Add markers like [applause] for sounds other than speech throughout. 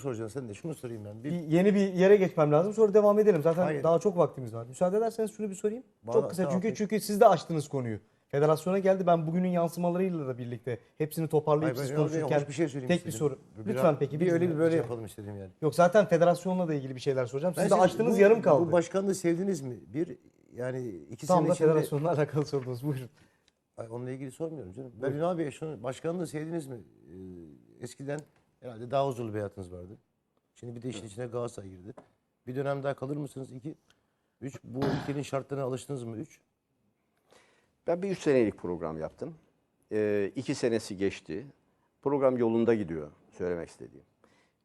soracaksın sen de şunu sorayım ben. Bir, Bir yeni bir yere geçmem lazım sonra devam edelim. Zaten Hayır. daha çok vaktimiz var. Müsaade ederseniz şunu bir sorayım. Bana- çok kısa tamam, çünkü peki. çünkü siz de açtınız konuyu. Federasyona geldi. Ben bugünün yansımalarıyla da birlikte hepsini toparlayıp Hayır, siz konuşurken bir şey tek bir istedim. soru. Bir- Lütfen peki bir öyle bir böyle şey- yapalım istedim yani. Yok zaten federasyonla da ilgili bir şeyler soracağım. Siz Ben de açtınız bu- yarım kaldı. Bu başkanlığı sevdiniz mi? Bir yani iki Tam da içinde federasyonla alakalı sordunuz. Buyurun. Ay, onunla ilgili sormuyorum canım. Ben Ünal Bey şunu başkanlığı sevdiniz mi? Ee, eskiden herhalde daha huzurlu bir hayatınız vardı. Şimdi bir de işin içine Galatasaray girdi. Bir dönem daha kalır mısınız? İki. Üç. Bu ülkenin şartlarına alıştınız mı? Üç. Ben bir üç senelik program yaptım. Ee, iki senesi geçti. Program yolunda gidiyor söylemek istediğim.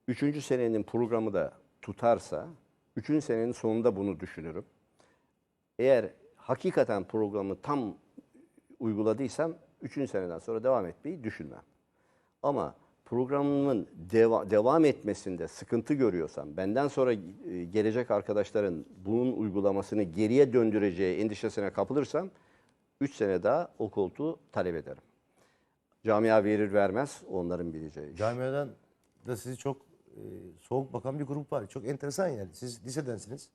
Üçüncü senenin programı da tutarsa, üçüncü senenin sonunda bunu düşünürüm. Eğer hakikaten programı tam uyguladıysam, üçüncü seneden sonra devam etmeyi düşünmem. Ama programımın deva- devam etmesinde sıkıntı görüyorsam, benden sonra e, gelecek arkadaşların bunun uygulamasını geriye döndüreceği endişesine kapılırsam, 3 sene daha o koltuğu talep ederim. Camia verir vermez onların bileceği iş. Camiadan da sizi çok e, soğuk bakan bir grup var. Çok enteresan yani. Siz lisedensiniz.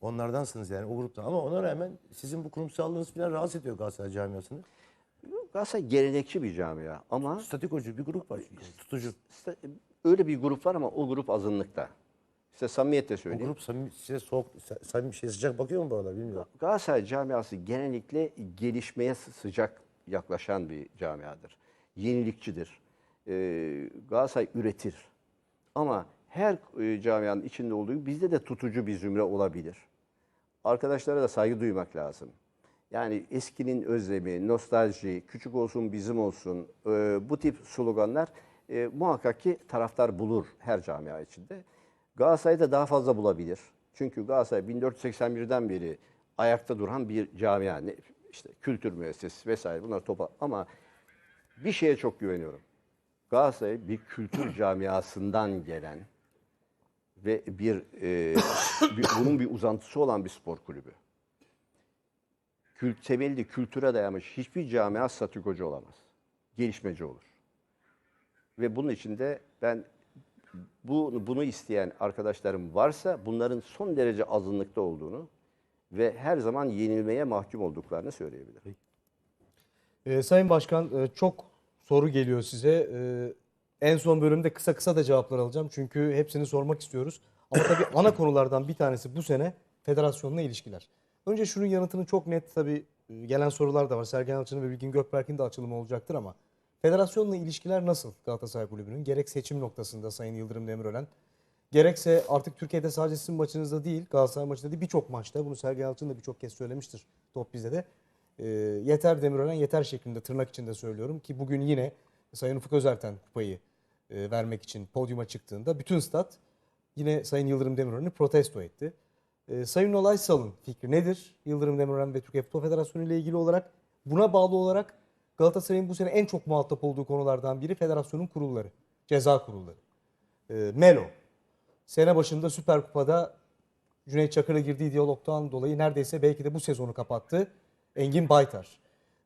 Onlardansınız yani o grupta. Ama ona rağmen sizin bu kurumsallığınız falan rahatsız ediyor Galatasaray camiasını. Galatasaray gelenekçi bir camia ama Statikocu bir grup var. Tutucu. işte öyle bir grup var ama o grup azınlıkta. İşte samimiyetle O söyleyeyim. grup samimi, size soğuk, samimi şey sıcak bakıyor mu bu bilmiyorum. Galatasaray camiası genellikle gelişmeye sı- sıcak yaklaşan bir camiadır. Yenilikçidir. Ee, Galatasaray üretir. Ama her e, camianın içinde olduğu gibi bizde de tutucu bir zümre olabilir. Arkadaşlara da saygı duymak lazım. Yani eskinin özlemi, nostalji, küçük olsun bizim olsun e, bu tip sloganlar e, muhakkak ki taraftar bulur her camia içinde. Galatasaray'da daha fazla bulabilir. Çünkü Galatasaray 1481'den beri ayakta duran bir camia. İşte kültür müessesesi vesaire bunlar topa ama bir şeye çok güveniyorum. Galatasaray bir kültür camiasından gelen ve bir, e, bir- bunun bir uzantısı olan bir spor kulübü. Kült, temelli kültüre dayanmış hiçbir camia statükocu olamaz. Gelişmeci olur. Ve bunun için de ben bu, bunu isteyen arkadaşlarım varsa bunların son derece azınlıkta olduğunu ve her zaman yenilmeye mahkum olduklarını söyleyebilirim. Ee, Sayın Başkan e, çok soru geliyor size. Ee, en son bölümde kısa kısa da cevaplar alacağım. Çünkü hepsini sormak istiyoruz. Ama tabii ana konulardan bir tanesi bu sene federasyonla ilişkiler. Önce şunun yanıtını çok net tabii e, gelen sorular da var. Sergen Yalçın'ın ve Bilgin Gökberk'in de açılımı olacaktır ama federasyonla ilişkiler nasıl Galatasaray Kulübü'nün? Gerek seçim noktasında Sayın Yıldırım Demirören, gerekse artık Türkiye'de sadece sizin maçınızda değil, Galatasaray maçında değil birçok maçta, bunu Sergen Yalçın da birçok kez söylemiştir top bizde de. E, yeter Demirören yeter şeklinde tırnak içinde söylüyorum ki bugün yine Sayın Ufuk Özerten kupayı e, vermek için podyuma çıktığında bütün stat yine Sayın Yıldırım Demirören'i protesto etti. E, Sayın Olay Sal'ın fikri nedir? Yıldırım Demirören ve Türkiye Futbol Federasyonu ile ilgili olarak buna bağlı olarak Galatasaray'ın bu sene en çok muhatap olduğu konulardan biri federasyonun kurulları, ceza kurulları. E, Melo, sene başında Süper Kupa'da Cüneyt Çakır'a girdiği diyalogtan dolayı neredeyse belki de bu sezonu kapattı. Engin Baytar.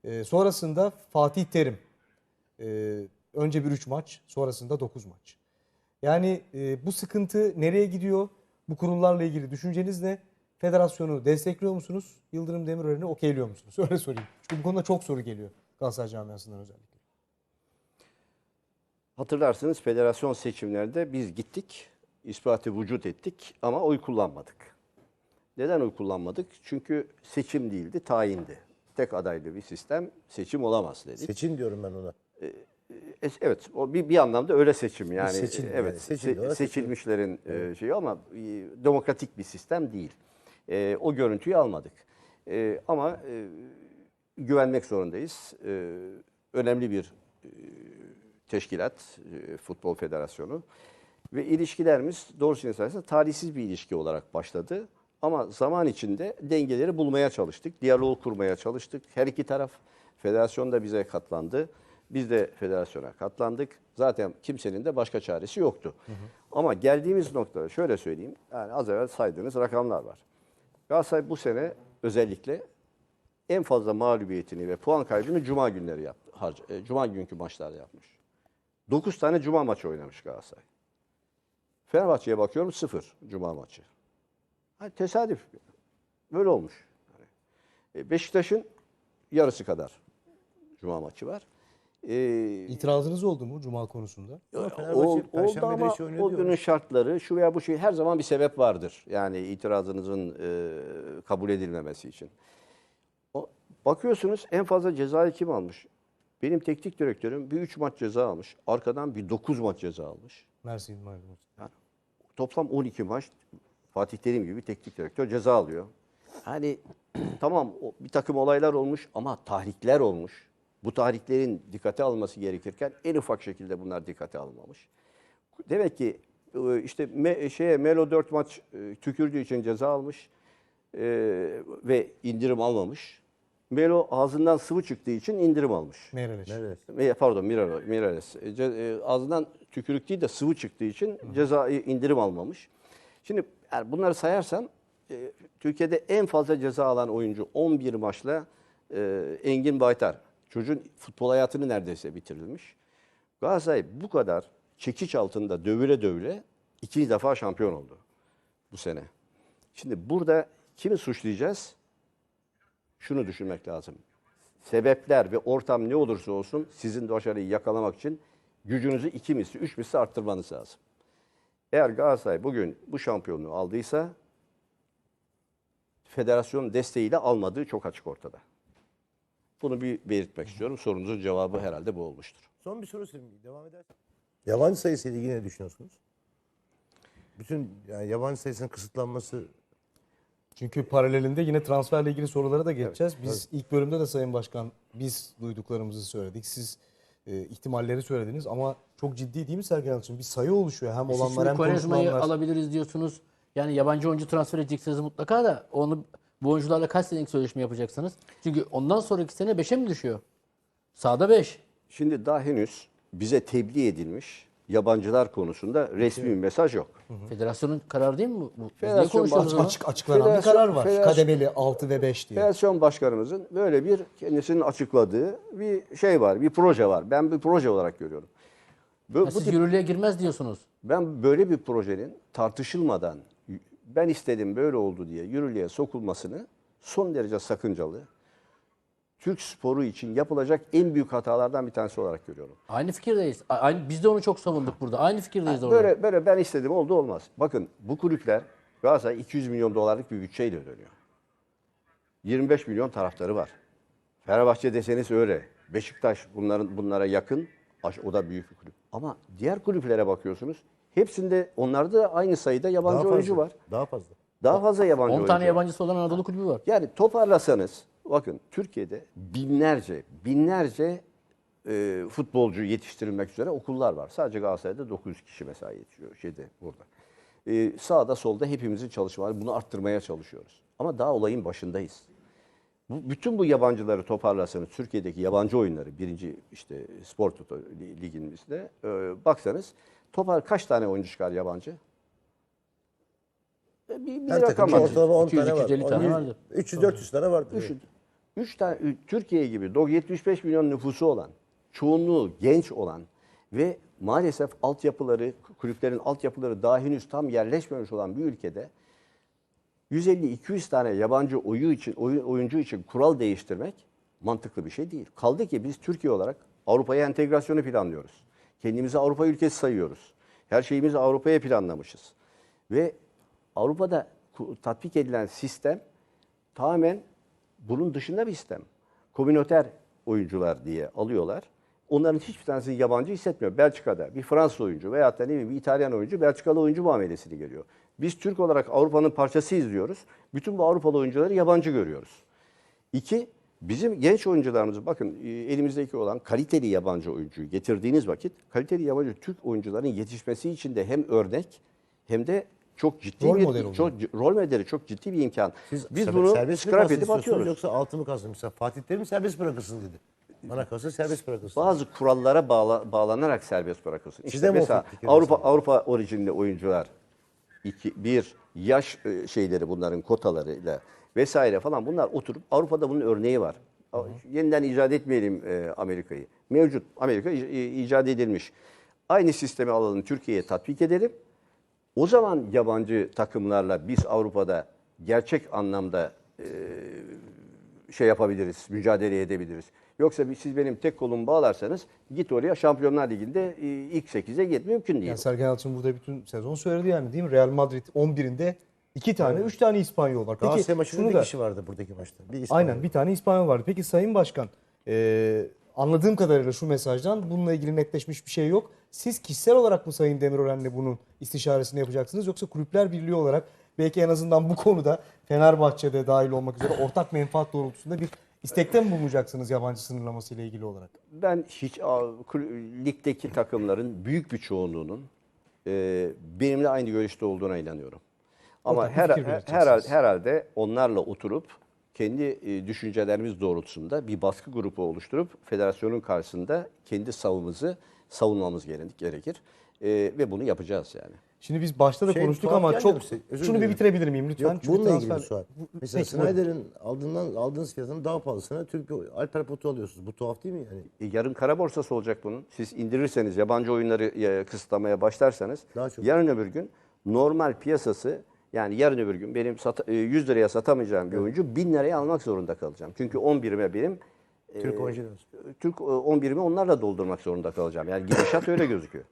Ee, sonrasında Fatih Terim. Ee, önce bir 3 maç, sonrasında 9 maç. Yani e, bu sıkıntı nereye gidiyor? Bu kurumlarla ilgili düşünceniz ne? Federasyonu destekliyor musunuz? Yıldırım Demirören'i okeyliyor musunuz? [laughs] Öyle sorayım. Çünkü bu konuda çok soru geliyor Galatasaray camiasından özellikle. Hatırlarsınız federasyon seçimlerinde biz gittik, ispatı vücut ettik ama oy kullanmadık. Neden oy kullanmadık? Çünkü seçim değildi, tayindi. Tek adaylı bir sistem seçim olamaz dedik. Seçim diyorum ben ona. E, Evet, o bir, bir anlamda öyle seçim yani. seçim e, yani, evet, seçim se- diyorlar, seçim. seçilmişlerin e, şeyi ama e, demokratik bir sistem değil. E, o görüntüyü almadık. E, ama e, güvenmek zorundayız. E, önemli bir e, teşkilat, e, Futbol Federasyonu. Ve ilişkilerimiz doğrusunu istersen tarihsiz bir ilişki olarak başladı. Ama zaman içinde dengeleri bulmaya çalıştık. Diyalog kurmaya çalıştık. Her iki taraf, federasyon da bize katlandı. Biz de federasyona katlandık. Zaten kimsenin de başka çaresi yoktu. Ama geldiğimiz noktada şöyle söyleyeyim. Yani az evvel saydığınız rakamlar var. Galatasaray bu sene özellikle en fazla mağlubiyetini ve puan kaybını cuma günleri yaptı. Harca, e, cuma günkü maçlarda yapmış. 9 tane cuma maçı oynamış Galatasaray. Fenerbahçe'ye bakıyorum sıfır Cuma maçı. Ha, tesadüf. Böyle olmuş. E, Beşiktaş'ın yarısı kadar Cuma maçı var. E, İtirazınız oldu mu Cuma konusunda? Ama Fenerbahçe Ol- oldu Perşembe ama o günün şartları şu veya bu şey her zaman bir sebep vardır. Yani itirazınızın e, kabul edilmemesi için. O, bakıyorsunuz en fazla cezayı kim almış? Benim teknik direktörüm bir 3 maç ceza almış. Arkadan bir 9 maç ceza almış. Mersin maydanoz. Yani toplam 12 maç Fatih Terim gibi bir teknik direktör ceza alıyor. Hani [clears throat] tamam o- bir takım olaylar olmuş ama tahrikler olmuş. Bu tahriklerin dikkate alınması gerekirken en ufak şekilde bunlar dikkate alınmamış. Demek ki e, işte me, şeye Melo 4 maç e, tükürdüğü için ceza almış e, ve indirim almamış. Melo ağzından sıvı çıktığı için indirim almış. Meyreleş. Evet. E, Pardon. E, ce- e, Ağzından tükürük değil de sıvı çıktığı için ceza indirim almamış. Şimdi yani bunları sayarsam e, Türkiye'de en fazla ceza alan oyuncu 11 maçla e, Engin Baytar. Çocuğun futbol hayatını neredeyse bitirilmiş. Galatasaray bu kadar çekiç altında dövüle dövüle ikinci defa şampiyon oldu bu sene. Şimdi burada kimi suçlayacağız? Şunu düşünmek lazım sebepler ve ortam ne olursa olsun sizin başarıyı yakalamak için gücünüzü iki misli, üç misli arttırmanız lazım. Eğer Galatasaray bugün bu şampiyonluğu aldıysa federasyon desteğiyle almadığı çok açık ortada. Bunu bir belirtmek istiyorum. Sorunuzun cevabı herhalde bu olmuştur. Son bir soru sorayım. Devam edersen. Yabancı sayısıyla ilgili ne düşünüyorsunuz? Bütün yani yabancı sayısının kısıtlanması Çünkü paralelinde yine transferle ilgili sorulara da geçeceğiz. Biz ilk bölümde de Sayın Başkan biz duyduklarımızı söyledik. Siz e, ihtimalleri söylediniz ama çok ciddi değil mi Sergen Yalçın? Bir sayı oluşuyor hem Siz olanlar hem şimdi Quaresma'yı konuşulanlar. alabiliriz diyorsunuz. Yani yabancı oyuncu transfer edeceksiniz mutlaka da onu bu oyuncularla kaç senelik sözleşme yapacaksınız? Çünkü ondan sonraki sene 5'e mi düşüyor? Sağda 5. Şimdi daha henüz bize tebliğ edilmiş yabancılar konusunda resmi bir mesaj yok. Federasyonun kararı değil mi bu? Federasyon konuşuyoruz baş- o zaman? Açık açıklanan bir Federasyon- karar var. federasyon- Kademeli 6 ve 5 diye. Federasyon Başkanımızın böyle bir kendisinin açıkladığı bir şey var, bir proje var. Ben bir proje olarak görüyorum. Bu, Ha, bu siz tip- yürürlüğe girmez diyorsunuz. ben böyle bir projenin tartışılmadan ben istedim böyle oldu diye yürürlüğe sokulmasını son derece sakıncalı. Türk sporu için yapılacak en büyük hatalardan bir tanesi olarak görüyorum. Aynı fikirdeyiz. A- Aynı, biz de onu çok savunduk burada. Aynı fikirdeyiz orada. Böyle böyle ben istedim oldu olmaz. Bakın bu kulüpler Galatasaray 200 milyon dolarlık bir bütçeyle dönüyor. 25 milyon taraftarı var. Fenerbahçe deseniz öyle. Beşiktaş bunların bunlara yakın. O da büyük bir kulüp. Ama diğer kulüplere bakıyorsunuz. Hepsinde onlarda da aynı sayıda yabancı daha fazla. oyuncu var. Daha fazla. Daha fazla yabancı 10 oyuncu. tane var. yabancısı olan Anadolu kulübü var. Yani toparlasanız bakın Türkiye'de binlerce binlerce e, futbolcu yetiştirilmek üzere okullar var. Sadece Galatasaray'da 900 kişi mesela yetişiyor şeyde burada. E, sağda solda hepimizin çalışmaları bunu arttırmaya çalışıyoruz. Ama daha olayın başındayız. Bu, bütün bu yabancıları toparlasanız Türkiye'deki yabancı oyunları birinci işte spor Toto li- ligimizde e, baksanız topar kaç tane oyuncu çıkar yabancı? E, Bir, bir Her rakam var. ortalama 10 200, tane var. 250 tane 100, vardır. 300-400 tane vardır. Üç, üç tane Türkiye gibi do- 75 milyon nüfusu olan, çoğunluğu genç olan ve maalesef altyapıları, kulüplerin altyapıları daha henüz tam yerleşmemiş olan bir ülkede 150-200 tane yabancı oyu için, oyun- oyuncu için kural değiştirmek mantıklı bir şey değil. Kaldı ki biz Türkiye olarak Avrupa'ya entegrasyonu planlıyoruz. Kendimizi Avrupa ülkesi sayıyoruz. Her şeyimizi Avrupa'ya planlamışız. Ve Avrupa'da tatbik edilen sistem tamamen bunun dışında bir sistem. Komüniter oyuncular diye alıyorlar. Onların hiçbir tanesini yabancı hissetmiyor. Belçika'da bir Fransız oyuncu veyahut da ne bileyim bir İtalyan oyuncu Belçikalı oyuncu muamelesini geliyor. Biz Türk olarak Avrupa'nın parçasıyız diyoruz. Bütün bu Avrupalı oyuncuları yabancı görüyoruz. İki, bizim genç oyuncularımızı bakın e, elimizdeki olan kaliteli yabancı oyuncuyu getirdiğiniz vakit kaliteli yabancı Türk oyuncuların yetişmesi için de hem örnek hem de çok ciddi Rol bir model oluyor. çok rol modeli çok ciddi bir imkan. Siz Biz bunu serbest scrap edip atıyoruz. Yoksa altı mı kalsın? Mesela Fatih Terim serbest bırakılsın dedi. Bana kalsa serbest bırakılsın. bazı kurallara bağla- bağlanarak serbest bırakılsın. İşte Sizde mesela Avrupa mesela? Avrupa orijinli oyuncular iki, bir yaş e, şeyleri bunların kotalarıyla vesaire falan bunlar oturup Avrupa'da bunun örneği var. A- Yeniden icat etmeyelim e, Amerika'yı. Mevcut Amerika icat edilmiş. Aynı sistemi alalım Türkiye'ye tatbik edelim. O zaman yabancı takımlarla biz Avrupa'da gerçek anlamda e, şey yapabiliriz, mücadele edebiliriz. Yoksa siz benim tek kolumu bağlarsanız git oraya Şampiyonlar Ligi'nde ilk 8'e git mümkün değil. Yani Sergen Yalçın burada bütün sezon söyledi yani değil mi? Real Madrid 11'inde 2 tane, 3 tane İspanyol var. Peki Galatasaray maçında bir da kişi vardı buradaki maçta. Bir İspanyol. Aynen bir tane İspanyol vardı. Peki Sayın Başkan e, anladığım kadarıyla şu mesajdan bununla ilgili netleşmiş bir şey yok. Siz kişisel olarak mı Sayın Demirören'le bunun istişaresini yapacaksınız yoksa Kulüpler Birliği olarak belki en azından bu konuda Fenerbahçe'de dahil olmak üzere ortak menfaat doğrultusunda bir istekte mi bulunacaksınız yabancı sınırlaması ile ilgili olarak? Ben hiç ligdeki takımların büyük bir çoğunluğunun e, benimle aynı görüşte olduğuna inanıyorum. Ama her, her, herhalde, herhalde onlarla oturup kendi e, düşüncelerimiz doğrultusunda bir baskı grubu oluşturup federasyonun karşısında kendi savımızı savunmamız gere- gerekir. E, ve bunu yapacağız yani. Şimdi biz başta da Şey, konuştuk ama çok size? Özür şunu bir bitirebilir miyim lütfen? Yok Çünkü bununla ilgili transfer- bir sual. Bu- Mesela Peki. Snyder'in aldığından aldığınız fiyatın daha pahalısına Türk Alper Potu alıyorsunuz. Bu tuhaf değil mi yani? E, yarın kara borsası olacak bunun. Siz indirirseniz, yabancı oyunları e, kısıtlamaya başlarsanız Daha çok. yarın öbür gün normal piyasası yani yarın öbür gün benim sat- e, 100 liraya satamayacağım bir oyuncu 1000 liraya almak zorunda kalacağım. Çünkü 11'ime benim Türk oyuncu lazım. Türk e, 11'imi onlarla doldurmak zorunda kalacağım. Yani gidişat öyle gözüküyor.